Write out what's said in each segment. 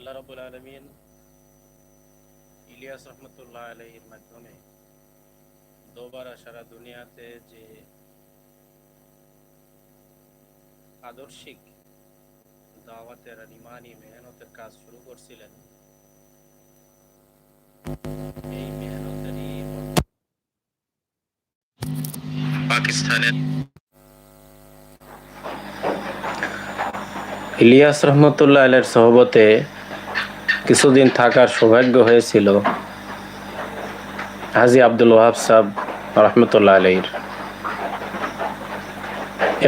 আল্লাহ রাবুল আলমিন ইলিয়াস রহমতুল্লাহ আলহির মাধ্যমে দোবারা সারা দুনিয়াতে যে আদর্শিক দাওয়াতের আর ইমানি মেহনতের কাজ শুরু করছিলেন, এই মেহনতেরই পাকিস্তানের ইলিয়াস রহমতুল্লাহ আলের সহবতে কিছুদিন থাকার সৌভাগ্য হয়েছিল হাজি আব্দুল ওয়াহাব সাহ রহমতুল্লাহ আলহির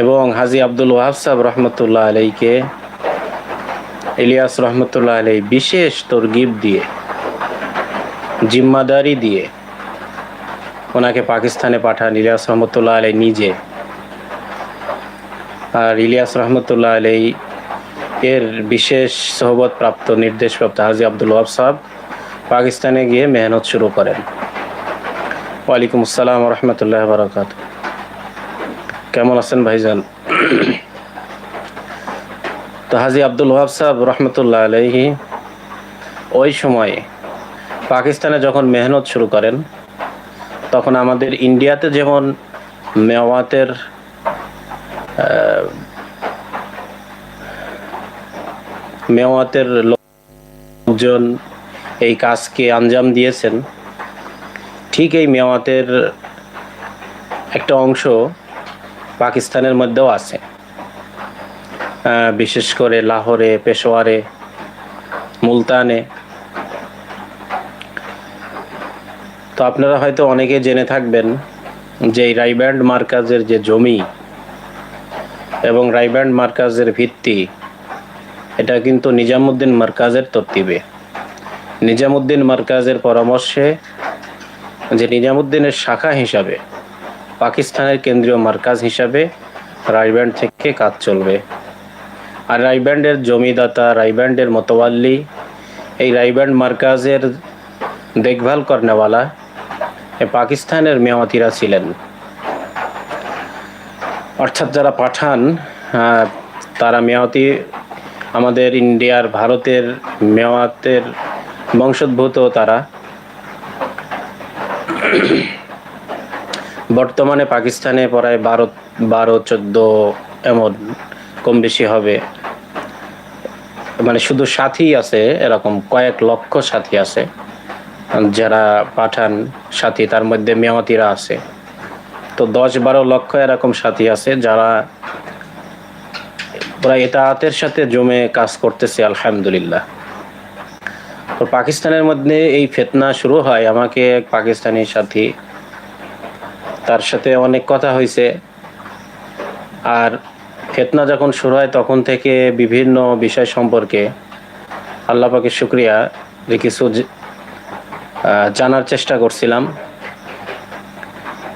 এবং হাজি আব্দুল ওয়াহাব সাহ রহমতুল্লাহ আলহীকে ইলিয়াস রহমতুল্লাহ আলহী বিশেষ তরগিব দিয়ে, জিম্মাদারি দিয়ে ওনাকে পাকিস্তানে পাঠান ইলিয়াস রহমতুল্লাহ আলহী নিজে। আর ইলিয়াস রহমতুল্লাহ আলহী এর বিশেষ সহবত প্রাপ্ত নির্দেশপ্রাপ্ত হাজি আব্দুল ওয়াব সাহেব পাকিস্তানে গিয়ে মেহনত শুরু করেন। ওয়ালাইকুম আসসালাম রহমতুল্লাহ বারকাত কেমন আছেন ভাইজান? তো হাজি আব্দুল ওয়াব সাহেব রহমতুল্লাহ আলহি ওই সময়ে পাকিস্তানে যখন মেহনত শুরু করেন, তখন আমাদের ইন্ডিয়াতে যেমন মেওয়াতের মেওয়াতের লোকজন এই কাজকে আঞ্জাম দিয়েছেন। ঠিক এই মেওয়াতের একটা অংশ পাকিস্তানের মধ্যেও আছে। বিশেষ করে লাহোরে, পেশোয়ারে, মুলতানে। তো আপনারা হয়তো অনেকে জেনে থাকবেন যে এই রাইব্যান্ড মার্কাজের যে জমি এবং রাইব্যান্ড মার্কাজের ভিত্তি এটা কিন্তু নিজামুদ্দিন মার্কাজের তত্ত্বিবে নিজামুদ্দিন মার্কাজের পরামর্শে যে নিজামুদ্দিনের শাখা হিসাবে, পাকিস্তানের কেন্দ্রীয় মার্কাজ হিসাবে রাইব্যান্ড থেকে কাজ চলবে। আর রাইব্যান্ডের জমিদাতা রাইব্যান্ডের মতোয়াল্লি, এই রাইব্যান্ড মার্কাজের দেখভাল করনেওয়ালা পাকিস্তানের মেওয়াতিরা ছিলেন। অর্থাৎ যারা পাঠান তারা মেয়াতি আমাদের ইন্ডিয়ার, ভারতের মেওয়াতের বংশোদ্ভূত তারা। বর্তমানে পাকিস্তানে প্রায় বারো বারো, চোদ্দ এমন কম বেশি হবে। মানে শুধু সাথী আছে এরকম, কয়েক লক্ষ সাথী আছে। যারা পাঠান সাথী, তার মধ্যে মেয়াতিরা আছে। তো দশ, বারো লক্ষ এরকম সাথী আছে যারা ওরা এটাতের সাথে জমে কাজ করতেছে, আলহামদুলিল্লাহ। তো পাকিস্তানের মধ্যে এই ফেতনা শুরু হয়। আমাকে এক পাকিস্তানি সাথী, তার সাথে অনেক কথা হয়েছে আর ফেতনা যখন শুরু হয়, তখন থেকে বিভিন্ন বিষয় সম্পর্কে আল্লাহ পাকের শুক্রিয়া যে কিছু জানার চেষ্টা করছিলাম।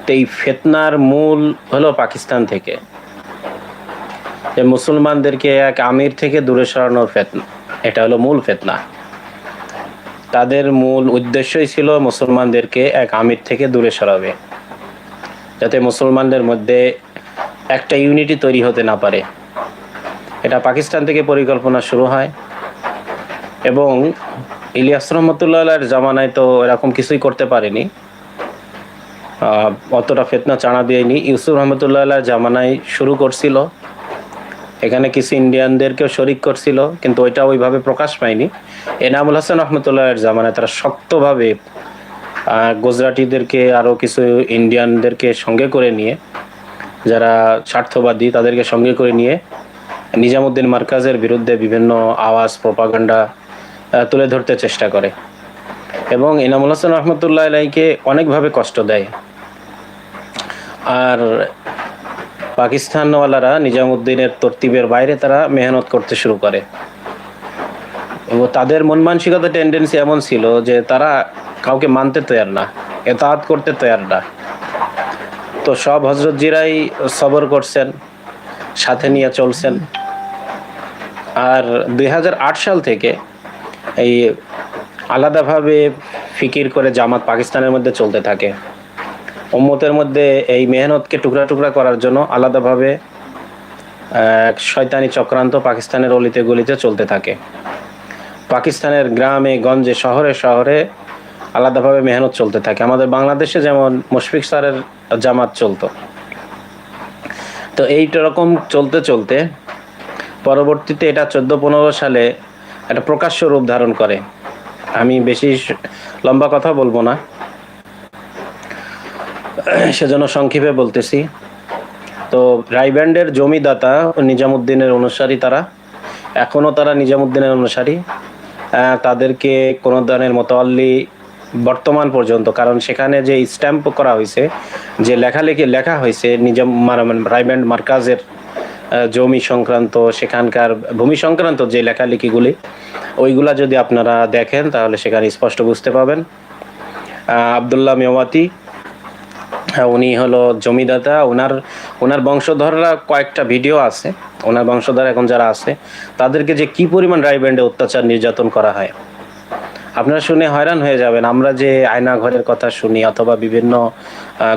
তো এই ফেতনার মূল হলো পাকিস্তান থেকে। যে মুসলমানদেরকে এক আমির থেকে দূরে সরানোর ফেতনা। এটা হলো মূল ফেতনা। তাদের মূল উদ্দেশ্যই ছিল মুসলমানদেরকে এক আমির থেকে দূরে সরাবে, যাতে মুসলমানদের মধ্যে একটা ইউনিটি তৈরি হতে না পারে। এটা পাকিস্তান থেকে পরিকল্পনা শুরু হয় এবং ইলিয়াস রহমতুল্লাহ জামানায় তো এরকম কিছুই করতে পারেনি। অতটা ফেতনা চাড়া দেয়নি। ইউসুফ রহমতুল্লাহ জামানায় শুরু করছিল। এখানে কিছু ইন্ডিয়ানদেরকেও শরিক করছিল, কিন্তু ওইটা ওইভাবে প্রকাশ পায়নি। এনামুল হাসান রহমতুল্লাহের জামানায় তারা শক্তভাবে গুজরাটিদেরকে আরও কিছু ইন্ডিয়ানদেরকে সঙ্গে করে নিয়ে, যারা স্বার্থবাদী তাদেরকে সঙ্গে করে নিয়ে নিজামুদ্দিন মার্কাজের বিরুদ্ধে বিভিন্ন আওয়াজ, প্রপাগান্ডা তুলে ধরতে চেষ্টা করে। এবং ইনামুল হাসান রহমতুল্লাহ আলাইকে অনেকভাবে কষ্ট দেয়। আর পাকিস্তানওয়ালারা নিজামুদ্দিনের তরতিবের বাইরে তারা মেহনত করতে শুরু করে। এবং তাদের মন মানসিকতা টেন্ডেন্সি এমন ছিল যে তারা কাউকে মানতে তৈয়ার না, এতাহাত করতে তৈয়ার না। তো সব হজরতজিরাই সবর করছেন, সাথে নিয়ে চলছেন। আর দুই হাজার আট সাল থেকে এই আলাদাভাবে ফিকির করে জামাত পাকিস্তানের মধ্যে চলতে থাকে। উম্মতের মধ্যে এই মেহনতকে টুকরা টুকরা করার জন্য আলাদাভাবে শয়তানি চক্রান্ত পাকিস্তানের অলিতে গলিতে চলতে থাকে। পাকিস্তানের গ্রামে, গঞ্জে, শহরে শহরে আলাদাভাবে মেহনত চলতে থাকে। আমাদের বাংলাদেশে যেমন মুশফিক স্যারের জামাত চলতো। তো এইটা রকম চলতে চলতে পরবর্তীতে এটা চোদ্দ পনেরো সালে একটা প্রকাশ্য রূপ ধারণ করে। আমি বেশি লম্বা কথা বলব না। সেজন্য সংক্ষেপে বলতেছি। তো রাইব্যান্ডের জমিদাতা নিজামুদ্দিনের অনুসারী তারা এখনও তারা নিজামুদ্দিনের অনুসারী। তাদেরকে কোনো ধরনের মতোয়াল্লি বর্তমান পর্যন্ত, কারণ সেখানে যে স্ট্যাম্প করা হয়েছে, যে লেখালেখি লেখা হয়েছে নিজাম রাইব্যান্ড মার্কাজের জমি সংক্রান্ত, সেখানকার ভূমি সংক্রান্ত যে লেখালেখিগুলি, ওইগুলা যদি আপনারা দেখেন, তাহলে সেখানে স্পষ্ট বুঝতে পাবেন আবদুল্লাহ মেওয়াতি উনি হলো জমিদাতা। ওনার ওনার বংশধররা কয়েকটা ভিডিও আছে। ওনার বংশধর এখন যারা আছে, তাদেরকে যে কি পরিমাণ রায়ব্যান্ডে অত্যাচার নির্যাতন করা হয়, আপনারা শুনে হয়রান হয়ে যাবেন। আমরা যে আয়না ঘরের কথা শুনি অথবা বিভিন্ন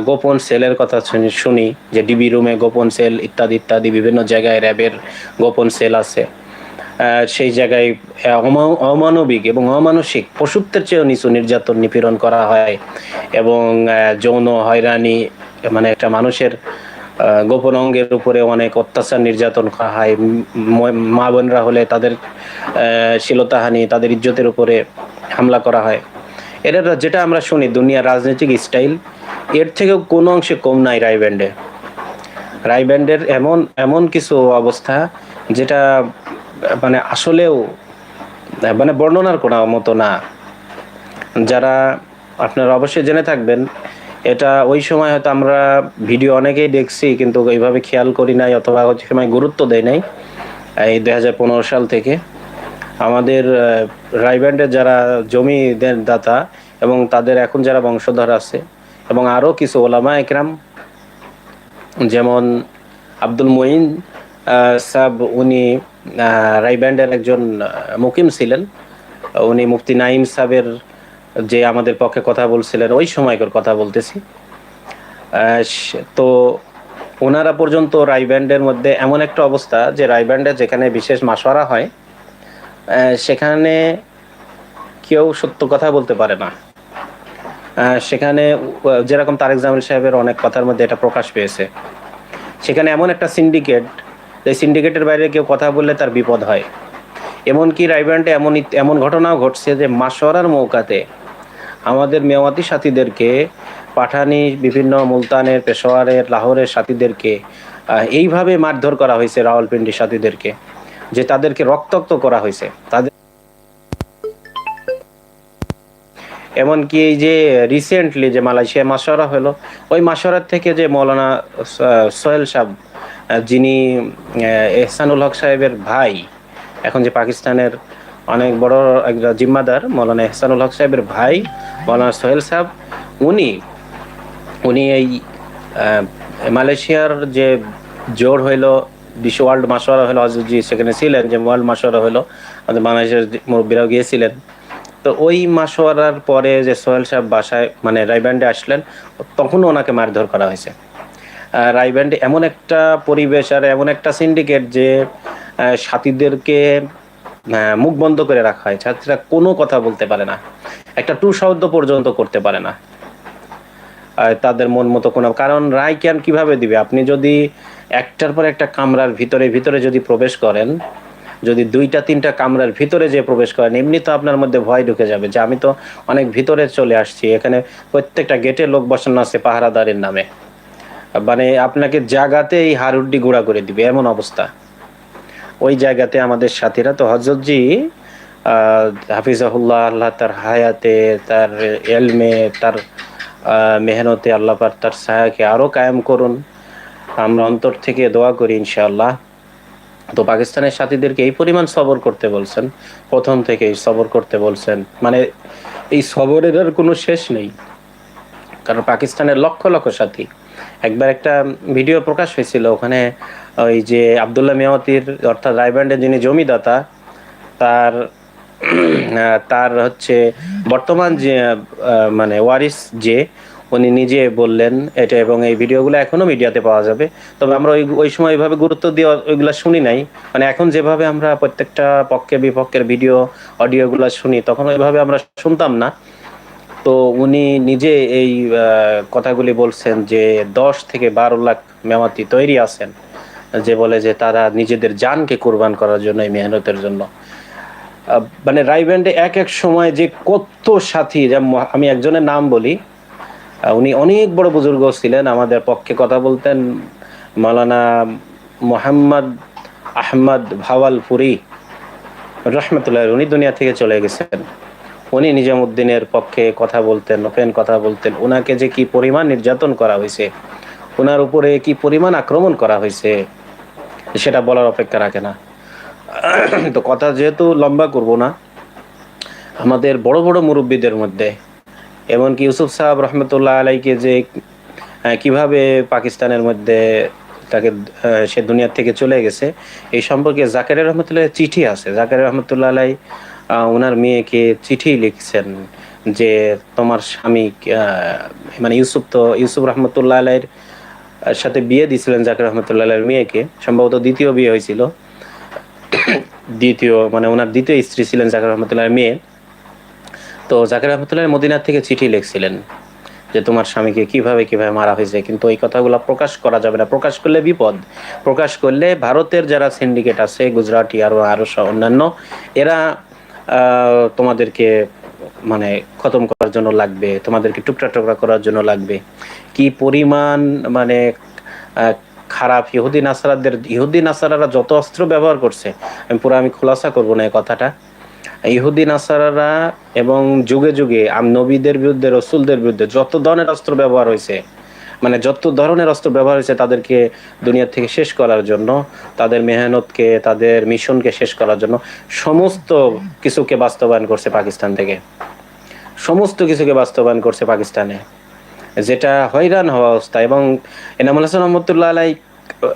গোপন সেলের কথা শুনি যে ডিবি রুমে গোপন সেল ইত্যাদি ইত্যাদি, বিভিন্ন জায়গায় র্যাবের গোপন সেল আছে। সেই জায়গায় অমা- অমানবিক এবং অমানসিক পশুত্বের চেয়েও নিচু নির্যাতন নিপীড়ন করা হয় এবং যৌন হয়রানি মানে একটা মানুষের গোপন অঙ্গের উপরে অনেক অত্যাচার নির্যাতন করা হয়। মা বোনরা হলে তাদের আহ, শ্লীলতাহানি তাদের ইজ্জতের উপরে হামলা করা হয়। এটা যেটা আমরা শুনি দুনিয়ার রাজনৈতিক স্টাইল এর থেকেও কোনো অংশে কম নাই রায়ব্যান্ডে রায়ব্যান্ডের এমন এমন কিছু অবস্থা যেটা মানে আসলেও মানে বর্ণনার কোনো মতো না। যারা আপনারা অবশ্যই জেনে থাকবেন এটা ওই সময় হয়তো আমরা ভিডিও অনেকেই দেখছি কিন্তু এইভাবে খেয়াল করি নাই অথবা ওই সময় গুরুত্ব দেয় নাই এই দুই হাজার পনেরো সাল থেকে। আমাদের আহ, রায়ব্যান্ডের যারা জমি দাতা এবং তাদের এখন যারা বংশধর আছে এবং আরও কিছু ওলামা একরাম যেমন আব্দুল মঈন সাব উনি রাইব্যান্ডের একজন মুকিম ছিলেন। উনি মুফতি নাইম সাহেবের যে আমাদের পক্ষে কথা বলছিলেন, ওই সময়কার কথা বলতেছি। তো ওনারা পর্যন্ত রাইব্যান্ডের মধ্যে এমন একটা অবস্থা যে রাইব্যান্ডে যেখানে বিশেষ মাসোয়ারা হয় সেখানে কেউ সত্য কথা বলতে পারে না। সেখানে যেরকম তারেক জামিল সাহেবের অনেক কথার মধ্যে এটা প্রকাশ পেয়েছে। সেখানে এমন একটা সিন্ডিকেট যে সিন্ডিকেটের বাইরে কেউ কথা বললে তার বিপদ হয়। এমনকি রাইব্যান্ডে এমন এমন ঘটনাও ঘটছে যে মাসোয়ারার মৌকাতে আমাদের মেওয়াতি সাথীদেরকে, পাঠানি বিভিন্ন মুলতানের, পেশোয়ারের, লাহোরের সাথীদেরকে এইভাবে মারধর করা হয়েছে রাওয়ালপিন্ডির সাথীদেরকে, যে তাদেরকে রক্তাক্ত করা হয়েছে। তাদের এমনকি এই যে রিসেন্টলি যে মালয়েশিয়া মাসোয়ারা হলো, ওই মাসোয়ারার থেকে যে মৌলানা সোহেল সাহেব যিনি এহসানুল হক সাহেবের ভাই, এখন যে পাকিস্তানের অনেক বড় একটা জিম্মাদার, মৌলানা এহসানুল হক সাহেবের ভাই, মৌলানা সোহেল সাহেব, উনি উনি এই মালয়েশিয়ার যে জোর হইল, বিশ্ব ওয়ার্ল্ড মাসোয়ারা হলো হজরতজি সেখানে ছিলেন, যে ওয়ার্ল্ড মাসোয়ারা হলো আমাদের বাংলাদেশের যে মুরব্বীরাও গিয়েছিলেন। তো ওই মাসোয়ারার পরে যে সোহেল সাহেব বাসায় মানে রাইব্যান্ডে আসলেন, তখনও ওনাকে মারধর করা হয়েছে। রাইব্যান্ডে এমন একটা পরিবেশ আর এমন একটা সিন্ডিকেট যে সাথীদেরকে মুখ বন্ধ করে রাখা হয়। ছাত্রীরা কোনো কথা বলতে পারে না। একটা টু শব্দ পর্যন্ত করতে পারে না। তাদের মন মতো কোনো, কারণ রায় জ্ঞান কীভাবে দিবে? আপনি যদি একটার পর একটা কামরার ভিতরে ভিতরে যদি প্রবেশ করেন, যদি দুইটা, তিনটা কামরার ভিতরে যে প্রবেশ করেন, এমনি তো আপনার মধ্যে ভয় ঢুকে যাবে যে, আমি তো অনেক ভিতরে চলে আসছি। এখানে প্রত্যেকটা গেটে লোক বসানো আছে পাহারাদারের নামে। মানে আপনাকে জায়গাতে এই হারুড্ডি গুঁড়া করে দিবে, এমন অবস্থা। ওই জায়গাতে আমাদের সাথীরা তো হজরতজি হাফিজাহুল্লাহ, আল্লাহ তার হায়াতে, তার এলমে, তার মেহনতে আল্লাহ পাক তার ছায়াকে আরও কায়েম করুন। আমরা অন্তর থেকে দোয়া করি ইনশাআল্লাহ। তো পাকিস্তানের সাথীদেরকে এই পরিমাণ সবর করতে বলছেন, প্রথম থেকেই সবর করতে বলছেন। মানে এই সবরের আর কোনো শেষ নেই। কারণ পাকিস্তানের লক্ষ লক্ষ সাথী একবার একটা ভিডিও প্রকাশ হয়েছিল, ওখানে ওই যে আবদুল্লাহ মেয়ামতির, অর্থাৎ রায়ব্যান্ডের যিনি জমিদাতা, তার তার হচ্ছে বর্তমান যে মানে ওয়ারিস যে, উনি নিজে বললেন এটা এবং এই ভিডিওগুলো এখনও মিডিয়াতে পাওয়া যাবে। তবে আমরা ওই ওই সময় ওইভাবে গুরুত্ব দিয়ে ওইগুলো শুনি নাই। মানে এখন যেভাবে আমরা প্রত্যেকটা পক্ষে বিপক্ষের ভিডিও, অডিওগুলো শুনি, তখন ওইভাবে আমরা শুনতাম না। তো উনি নিজে এই কথাগুলি বলছেন যে দশ থেকে বারো লাখ মেমাতি তৈরি আছেন, যে বলে যে তারা নিজেদের জানকে কোরবান করার জন্য, এই মেহনতের জন্য। মানে রাইব্যান্ডে এক এক সময় যে কত সাথী আমি একজনের নাম বলি উনি অনেক বড় বুজুর্গ ছিলেন, আমাদের পক্ষে কথা বলতেন, মালানা মোহাম্মদ আহমদ ভাওয়ালপুরি, রহমতুল্লাহ উনি দুনিয়া থেকে চলে গেছেন। উনি নিজামুদ্দিনের পক্ষে কথা বলতেন ওপেন কথা বলতেন। ওনাকে যে কি পরিমাণ নির্যাতন করা হয়েছে ওনার উপরে কি পরিমাণ আক্রমণ করা হয়েছে, সেটা বলার অপেক্ষা রাখে না। তো কথা যেহেতু লম্বা করব না, আমাদের বড় বড় মুরব্বীদের মধ্যে, এমনকি ইউসুফ সাহেব রহমতুল্লাহ আলাইকে যে কীভাবে পাকিস্তানের মধ্যে তাকে সে দুনিয়ার থেকে চলে গেছে, এই সম্পর্কে জাকের রহমতুল্লাহ চিঠি আছে। জাকের রহমতুল্লাহ আলাই ওনার মেয়েকে চিঠি লিখছেন যে তোমার স্বামী মানে ইউসুফ তো, ইউসুফ রহমতুল্লাহ আলাইয়ের সাথে বিয়ে দিয়েছিলেন জাকের রহমতুল্লাহ আলাইয়ের মেয়েকে। সম্ভবত দ্বিতীয় বিয়ে হয়েছিল। দ্বিতীয় মানে ওনার দ্বিতীয় স্ত্রী ছিলেন জাকের রহমতুল্লাহ মেয়ে। তো জাকের রহমতুল্লাহ মদিনার থেকে চিঠি লিখছিলেন যে তোমার স্বামীকে কীভাবে কীভাবে মারা হয়েছে। কিন্তু এই কথাগুলো প্রকাশ করা যাবে না। প্রকাশ করলে বিপদ। প্রকাশ করলে ভারতের যারা সিন্ডিকেট আছে, গুজরাটি আরও আরও অন্যান্য, এরা তোমাদেরকে মানে খতম করার জন্য লাগবে, তোমাদেরকে টুকরা টুকরা করার জন্য লাগবে। কি পরিমাণ মানে খারাপ ইহুদি নাসারাদের, ইহুদি নাসারারা যত অস্ত্র ব্যবহার করছে, আমি পুরো আমি খোলাসা করব না এই কথাটা। ইহুদি নাসারারা এবং যুগে যুগে নবীদের বিরুদ্ধে, রসুলদের বিরুদ্ধে যত ধরনের অস্ত্র ব্যবহার হয়েছে মানে যত ধরনের অস্ত্র ব্যবহার হয়েছে তাদেরকে দুনিয়ার থেকে শেষ করার জন্য, তাদের মেহনতকে, তাদের মিশনকে শেষ করার জন্য সমস্ত কিছুকে বাস্তবায়ন করছে পাকিস্তান থেকে। সমস্ত কিছুকে বাস্তবায়ন করছে পাকিস্তানে। যেটা হয়রান হওয়া অবস্থা এবং এনামুল হাসান রহমতুল্লাহ আলাই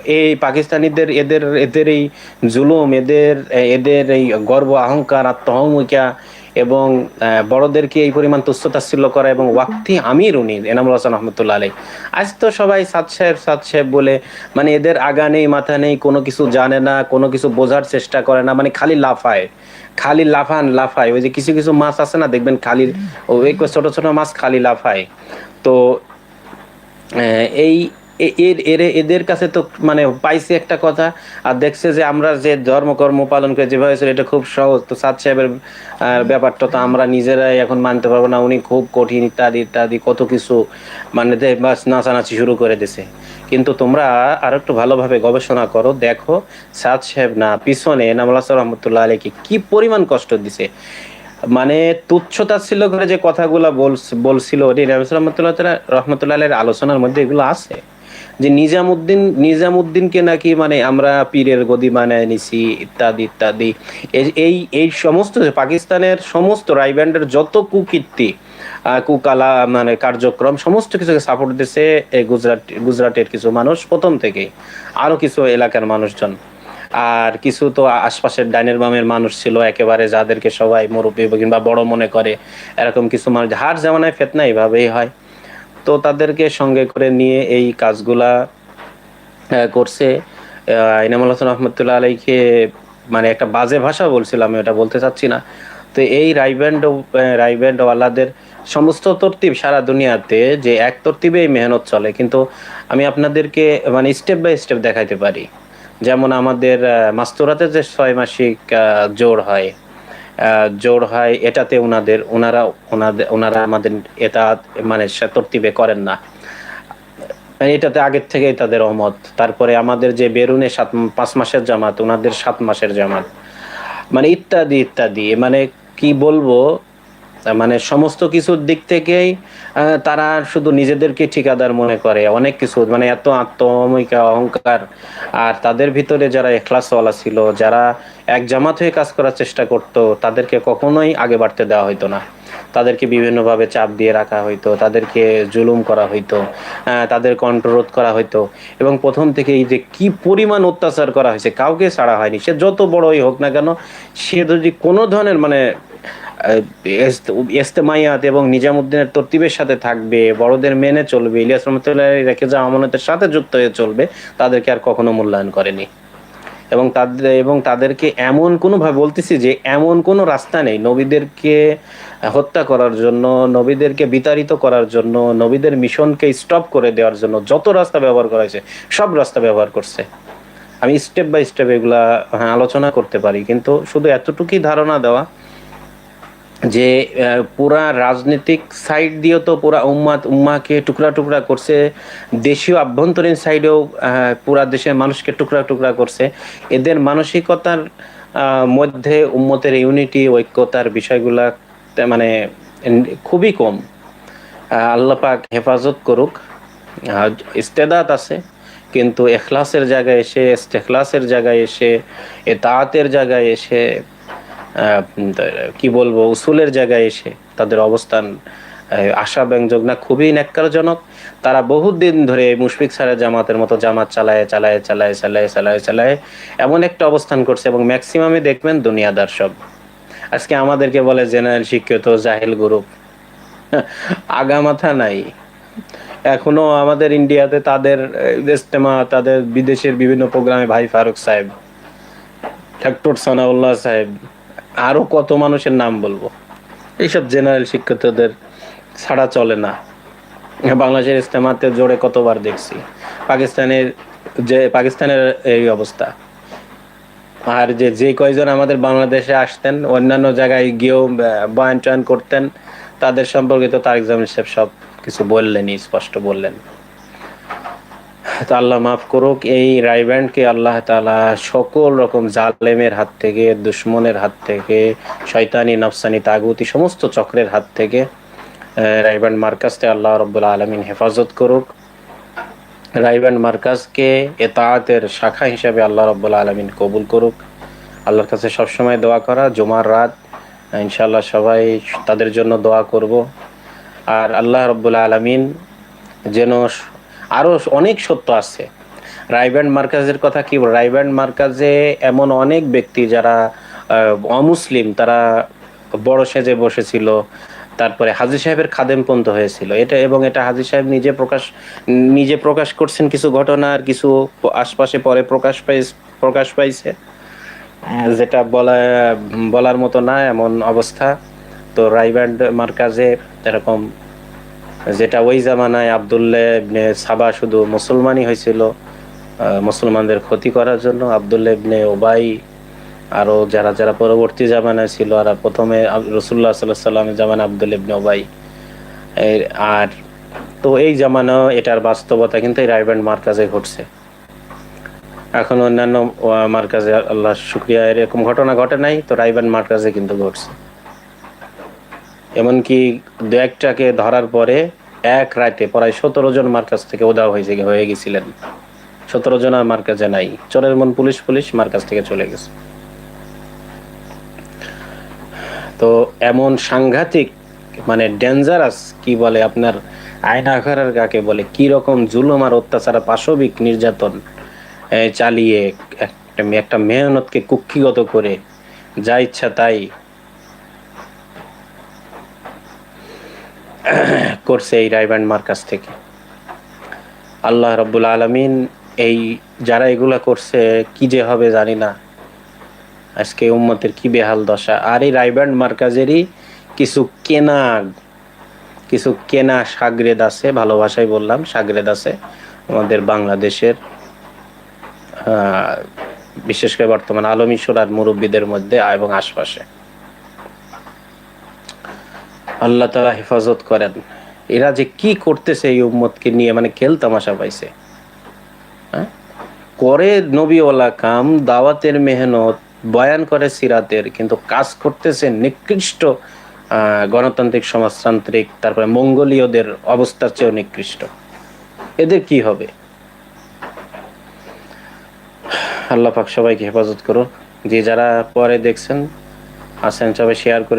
এই পাকিস্তানিদের, এদের এদের এই জুলুম, এদের এদের এই গর্ব অহংকার আত্মহমিকা এবং বড়দেরকে এই পরিমাণ তুচ্ছতাচ্ছিল্য করা এবং ওয়াক্তি আমির উনি, এনামুল হাসান রহমতুল্লাহ আলাই আজ তো সবাই সাদ সাহেব সাদ সাহেব বলে মানে এদের আগা নেই, মাথা নেই, কোনো কিছু জানে না, কোনো কিছু বোঝার চেষ্টা করে না মানে খালি লাফায়, খালি লাফান, লাফায়। ওই যে কিছু কিছু মাছ আছে না, দেখবেন খালি ওই ছোট ছোট মাছ খালি লাফায়। তো এই এদের কাছে তো মানে পাইছে একটা কথা, আর দেখছে যে আমরা যে ধর্মকর্ম পালন করে যেভাবে এটা খুব সহজ। তো সাদ সাহেবের ব্যাপারটা তো আমরা নিজেরাই এখন মানতে পারব না, উনি খুব কঠিন ইত্যাদি ইত্যাদি, কত কিছু মানে নাচানাচি শুরু করে দিছে। কিন্তু তোমরা আর একটু ভালোভাবে গবেষণা করো, দেখো, সাদ সাহেব না, পিছনে নামুল্লাহ রহমতুল্লাহ আলীকে কি পরিমাণ কষ্ট দিছে। মানে তুচ্ছতা ছিল করে যে কথাগুলো বলছিল রহমতুল্লাহ রহমতুল্লাহ আলোচনার মধ্যে এগুলো আছে? যে নিজামুদ্দিন, নিজামুদ্দিনকে নাকি মানে আমরা পীরের গদি মানায় নিছি, ইত্যাদি ইত্যাদি। এই এই সমস্ত পাকিস্তানের সমস্ত রাইব্যান্ডের যত কুকীর্তি কুকালা মানে কার্যক্রম, সমস্ত কিছুকে সাপোর্ট দিচ্ছে গুজরাট, গুজরাটের কিছু মানুষ প্রথম থেকেই আরও কিছু এলাকার মানুষজন। আর কিছু তো আশপাশের ডাইনের বামের মানুষ ছিল একেবারে যাদেরকে সবাই মুরব্বী কিংবা বড় মনে করে, এরকম কিছু মানুষ, হার জামানায় ফেতনা এইভাবেই হয়। তো তাদেরকে সঙ্গে করে নিয়ে এই কাজগুলা করছে। ইনামুল হাসান রহমতুল্লাহ আলাইকে মানে একটা বাজে ভাষা বলছিলাম আমি ওটা বলতে চাচ্ছি না। তো এই রাইব্যান্ড রাইব্যান্ড ওয়ালাদের সমস্ত তরতিব সারা দুনিয়াতে যে এক তরতিবেই মেহনত চলে। কিন্তু আমি আপনাদেরকে মানে স্টেপ বাই স্টেপ দেখাইতে পারি। যেমন আমাদের মাস্তুরাতে যে ছয় মাসিক জোর হয় জোর হয়, এটাতে ওনাদের ওনারা ওনাদের ওনারা আমাদের এটা মানে তর্তিবে করেন না। এটাতে আগের থেকেই তাদের অমত তারপরে আমাদের যে বেরুনে সাত, পাঁচ মাসের জামাত ওনাদের সাত মাসের জামাত। মানে ইত্যাদি ইত্যাদি। মানে কি বলব মানে সমস্ত কিছুর দিক থেকেই তারা শুধু নিজেদেরকে ঠিকাদার মনে করে। অনেক কিছু মানে এত আত্মমিকা অহংকার। আর তাদের ভিতরে যারা এখলাসওয়ালা ছিল, যারা এক জামাত হয়ে কাজ করার চেষ্টা করত, তাদেরকে কখনোই আগে বাড়তে দেওয়া হইতো না। তাদেরকে বিভিন্নভাবে চাপ দিয়ে রাখা হইতো, তাদেরকে জুলুম করা হইতো তাদের কন্ট্রোল করা হইতো। এবং প্রথম থেকে এই যে কি পরিমাণ অত্যাচার করা হয়েছে, কাউকে ছাড়া হয়নি। সে যত বড়ই হোক না কেন, সে যদি কোনো ধরনের মানে ইস্তেমাইয়াত এবং নিজামুদ্দিনের তরতিবের সাথে থাকবে বড়দের মেনে চলবে ইলিয়াস রহমতুল্লাহ রেখে যাওয়া আমানতের সাথে যুক্ত হয়ে চলবে তাদেরকে আর কখনো মূল্যায়ন করেনি। এবং তাদের এবং তাদেরকে এমন কোনোভাবে বলতেছি যে এমন কোনো রাস্তা নেই নবীদেরকে হত্যা করার জন্য নবীদেরকে বিতাড়িত করার জন্য নবীদের মিশনকে স্টপ করে দেওয়ার জন্য যত রাস্তা ব্যবহার করা হয়েছে সব রাস্তা ব্যবহার করছে। আমি স্টেপ বাই স্টেপ এগুলা হ্যাঁ, আলোচনা করতে পারি কিন্তু শুধু এতটুকুই ধারণা দেওয়া যে পুরা রাজনৈতিক সাইড দিয়েও তো পুরা উম্মাত উম্মাকে টুকরা টুকরা করছে। দেশীয় আভ্যন্তরীণ সাইডেও পুরা দেশের মানুষকে টুকরা টুকরা করছে। এদের মানসিকতার মধ্যে উম্মতের ইউনিটি ঐক্যতার বিষয়গুলা মানে খুবই কম। আহ, আল্লাহ পাক হেফাজত করুক। ইস্তেদাত আছে কিন্তু এখলাসের জায়গায় এসে ইস্তেখলাসের জায়গায় এসে এতাতের জায়গায় এসে কি বলব উসুলের জায়গায় এসে তাদের অবস্থান আহ, আশাব্যঞ্জক না খুবই ন্যাক্কারজনক। তারা বহুদিন ধরে মুশফিক স্যারের জামাতের মতো জামাত চালায় চালায় চালায় চালায় চালায় চালায় এমন একটা অবস্থান করছে এবং ম্যাক্সিমামে দেখবেন দুনিয়াদার সব। আজকে আমাদেরকে বলে জেনারেল শিক্ষিত জাহেল গ্রুপ আগা মাথা নাই। এখনও আমাদের ইন্ডিয়াতে তাদের ইস্তেমা তাদের বিদেশের বিভিন্ন প্রোগ্রামে ভাই ফারুক সাহেব ডক্টর সানাউল্লাহ সাহেব আরও কত মানুষের নাম বলব? এইসব জেনারেল শিক্ষিতদের ছাড়া চলে না। বাংলাদেশের ইস্তেমাতে জোরে কতবার দেখছি। পাকিস্তানের যে, পাকিস্তানের এই অবস্থা। আর যে যে কয়জন আমাদের বাংলাদেশে আসতেন, অন্যান্য জায়গায় গিয়েও বয়ান টয়ান করতেন, তাদের সম্পর্কে তো জামিল সাহেব সব কিছু বললেনই, স্পষ্ট বললেন। আল্লাহ মাফ করুক, এই রাইব্যান্ডকে আল্লাহ তাআলা সকল রকম জালেমের হাত থেকে, দুশ্মনের হাত থেকে, শয়তানি, নফসানি, তাগুতি সমস্ত চক্রের হাত থেকে রাইব্যান্ড মার্কাজকে আল্লাহ রব্বুল আলমিন হেফাজত করুক। রাইব্যান্ড মার্কাজকে এতায়াতের শাখা হিসাবে আল্লাহ রব্বুল আলমিন কবুল করুক। আল্লাহর কাছে সবসময় দোয়া করা, জুমার রাত ইনশাল্লাহ সবাই তাদের জন্য দোয়া করব। আর আল্লাহ রব্বুল আলমিন যেন স- আরও অনেক সত্য আছে। রাইব্যান্ড মার্কাজের কথা কি বল রাইব্যান্ড মার্কাজে এমন অনেক ব্যক্তি যারা অমুসলিম, তারা বড় সেজে বসেছিল, তারপরে হাজি সাহেবের খাদেম পন্ত হয়েছিল। এটা এবং এটা হাজি সাহেব নিজে প্রকাশ নিজে প্রকাশ করছেন কিছু ঘটনা আর কিছু আশপাশে পরে প্রকাশ পাই, প্রকাশ পাইছে। যেটা বলা, বলার মতো না, এমন অবস্থা। তো রাইব্যান্ড মার্কাজে এরকম যেটা ওই জামানায় আবদুল্লাহ ইবনে সাবা শুধু মুসলমানই হয়েছিল মুসলমানদের ক্ষতি করার জন্য আবদুল্লাহ ইবনে ওবাই আরও যারা যারা পরবর্তী জামানায় ছিল, আর প্রথমে রসুল্লাহ সাল্লাহ সাল্লামের জামান আবদুল্লাহ ইবনে ওবাই। আর তো এই জামানা এটার বাস্তবতা কিন্তু এই রাইব্যান্ড মার্কাজে ঘটছে। এখন অন্যান্য মার্কাজে আল্লাহ শুক্রিয়া, এরকম ঘটনা ঘটে নাই, তো রাইব্যান্ড মার্কাজে কিন্তু ঘটছে। এমনকি দু একটাকে ধরার পরে এক রাতে প্রায় সতেরো জন মার্কাজ থেকে উদাও হয়েছে হয়ে গেছিলেন। সতেরো জন আর মার্কাজে নাই। চোরের মন পুলিশ পুলিশ মার্কাজ থেকে চলে গেছে। তো এমন সাংঘাতিক মানে ডেঞ্জারাস কি বলে আপনার আয়না আঘারের কাকে বলে কি রকম জুলুম আর অত্যাচার, পাশবিক নির্যাতন চালিয়ে একটা মেহনতকে কুক্ষিগত করে যা ইচ্ছা তাই করছে এই রাইব্যান্ড মার্কাজ থেকে। আল্লাহ রব্বুল আলমিন এই যারা এগুলা করছে, কি যে হবে জানি না। আজকে উম্মতের কি বেহাল দশা। আর এই রাইব্যান্ড মার্কাজেরই কিছু কেনা কিছু কেনা সাগরেদ আছে ভালোবাসায় বললাম, সাগরেদ আছে। আমাদের বাংলাদেশের বিশেষ করে বর্তমান আলমিশোর আর মুরব্বীদের মধ্যে এবং আশপাশে। আল্লাহ তালা হেফাজত করেন। এরা যে কি করতেছে এই উম্মতকে নিয়ে মানে খেল তামাশা পাইছে। হ্যাঁ? করে নবীওয়ালা কাম, দাওয়াতের মেহনত, বয়ান করে সিরাতের, কিন্তু কাজ করতেছে নিকৃষ্ট গণতান্ত্রিক সমাজতান্ত্রিক, তারপরে মঙ্গোলীয়দের অবস্থার চেয়েও নিকৃষ্ট। এদের কি হবে? আল্লাহ পাক সবাইকে হেফাজত করুন যে যারা পরে দেখছেন, আসেন, সবাই শেয়ার করে